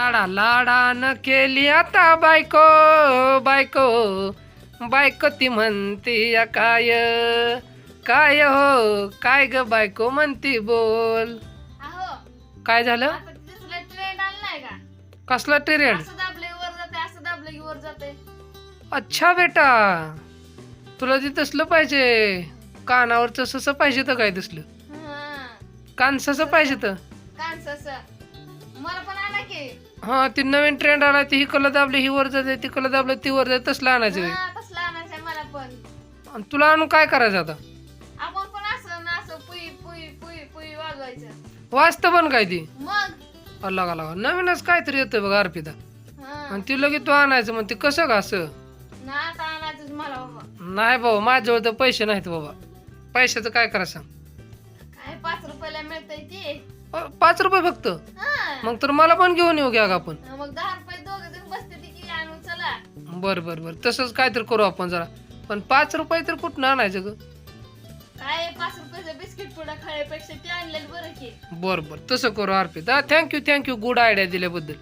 लाडा लाडानं केली आता बायको बायको. बायको ती म्हणती या काय? काय हो? काय ग बायको? म्हणती बोल. अहो. काय झालं? आता तिथला ट्रेंड आलाय का? कसला ट्रेंड असं दाबलं की वर जाते असं दाबलं की वर जाते अच्छा बेटा. तुला ते तसलं पाहिजे कानावरचं ससं पाहिजे तर काय तसलं कान ससं पाहिजे तर? कांस मला पण आला की. हा ती नवीन ट्रेंड आला ती हिकडलं दाबली ही वर जाते तिकडलं दाबलं ती वर जाते तसलं आणायचं होय. हा, तसला आणायचं मला पण. आणि तुला आणून काय करायचं आता? आपण पण असं ना असं पुई पुई पुई पुई वाजवायचं. वाचतं पण काय ती? मग? अल्ला का लागा. नवीनच काहीतरी येतोय बघा अर्पिता. हा. आणि ती लगेच तू आणायचं मग ते कसं का असं? ना आता आणायचंच मला बाबा. नाही बाबा माझ्याजवळ तर पैसे नाहीत बाबा. पैशाचं काय करा सांग. रुपयाला मिळतंय ते. अ, पाच रुपये फक्त? हा. मग तर मला पण घेऊन येऊ घ्या का आपण. मग दहा रुपये दोघे जण बसते ती की आणून चला. बर बर बर. तसंच काहीतरी करू आपण जरा. पण पाच रुपये तर कुठं आणायचं ग? काय पाच रुपयाचं बिस्किट पुडा खाण्यापेक्षा ते आणलेलं बरं की. बर बर. तसं करू Arpita thank you thank you good idea दिल्याबद्दल.